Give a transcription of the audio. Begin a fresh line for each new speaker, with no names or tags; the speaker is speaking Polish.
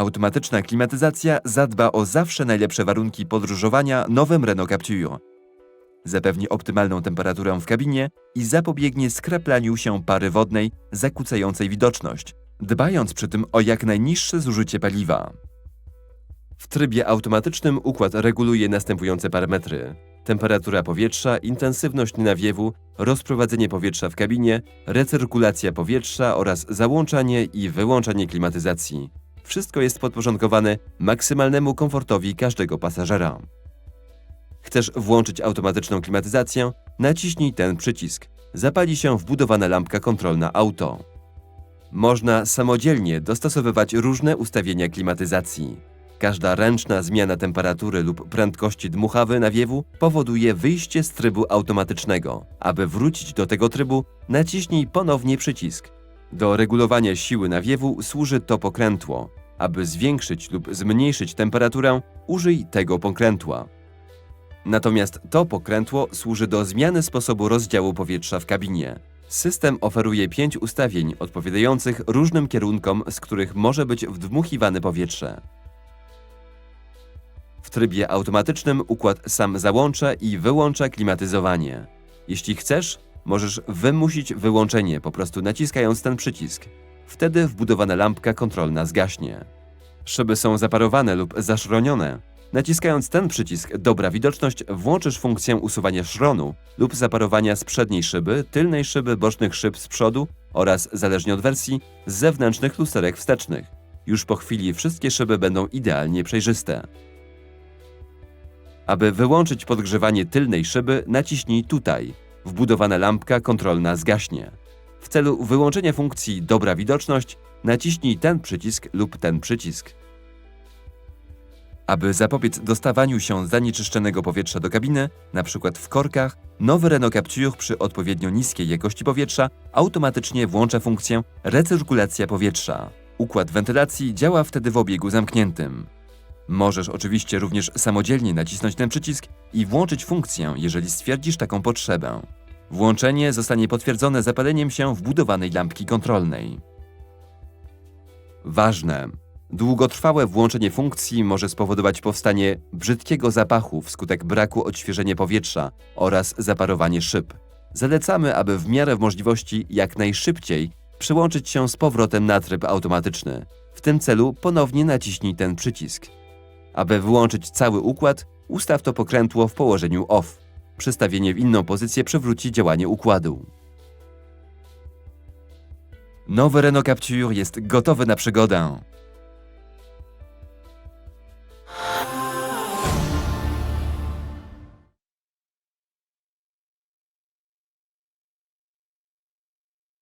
Automatyczna klimatyzacja zadba o zawsze najlepsze warunki podróżowania nowym Renault Captur. Zapewni optymalną temperaturę w kabinie i zapobiegnie skraplaniu się pary wodnej zakłócającej widoczność, dbając przy tym o jak najniższe zużycie paliwa. W trybie automatycznym układ reguluje następujące parametry: temperatura powietrza, intensywność nawiewu, rozprowadzenie powietrza w kabinie, recyrkulacja powietrza oraz załączanie i wyłączanie klimatyzacji. Wszystko jest podporządkowane maksymalnemu komfortowi każdego pasażera. Chcesz włączyć automatyczną klimatyzację? Naciśnij ten przycisk. Zapali się wbudowana lampka kontrolna auto. Można samodzielnie dostosowywać różne ustawienia klimatyzacji. Każda ręczna zmiana temperatury lub prędkości dmuchawy nawiewu powoduje wyjście z trybu automatycznego. Aby wrócić do tego trybu, naciśnij ponownie przycisk. Do regulowania siły nawiewu służy to pokrętło. Aby zwiększyć lub zmniejszyć temperaturę, użyj tego pokrętła. Natomiast to pokrętło służy do zmiany sposobu rozdziału powietrza w kabinie. System oferuje pięć ustawień odpowiadających różnym kierunkom, z których może być wdmuchiwane powietrze. W trybie automatycznym układ sam załącza i wyłącza klimatyzowanie. Jeśli chcesz, możesz wymusić wyłączenie po prostu naciskając ten przycisk. Wtedy wbudowana lampka kontrolna zgaśnie. Szyby są zaparowane lub zaszronione. Naciskając ten przycisk Dobra widoczność włączysz funkcję usuwania szronu lub zaparowania z przedniej szyby, tylnej szyby, bocznych szyb z przodu oraz, zależnie od wersji, z zewnętrznych lusterek wstecznych. Już po chwili wszystkie szyby będą idealnie przejrzyste. Aby wyłączyć podgrzewanie tylnej szyby, naciśnij tutaj. Wbudowana lampka kontrolna zgaśnie. W celu wyłączenia funkcji Dobra widoczność, naciśnij ten przycisk lub ten przycisk. Aby zapobiec dostawaniu się zanieczyszczonego powietrza do kabiny, np. w korkach, nowy Renault Captur przy odpowiednio niskiej jakości powietrza automatycznie włącza funkcję recyrkulacja powietrza. Układ wentylacji działa wtedy w obiegu zamkniętym. Możesz oczywiście również samodzielnie nacisnąć ten przycisk i włączyć funkcję, jeżeli stwierdzisz taką potrzebę. Włączenie zostanie potwierdzone zapaleniem się wbudowanej lampki kontrolnej. Ważne! Długotrwałe włączenie funkcji może spowodować powstanie brzydkiego zapachu wskutek braku odświeżenia powietrza oraz zaparowanie szyb. Zalecamy, aby w miarę możliwości jak najszybciej przełączyć się z powrotem na tryb automatyczny. W tym celu ponownie naciśnij ten przycisk. Aby wyłączyć cały układ, ustaw to pokrętło w położeniu OFF. Przestawienie w inną pozycję przywróci działanie układu. Nowy Renault Captur jest gotowy na przygodę.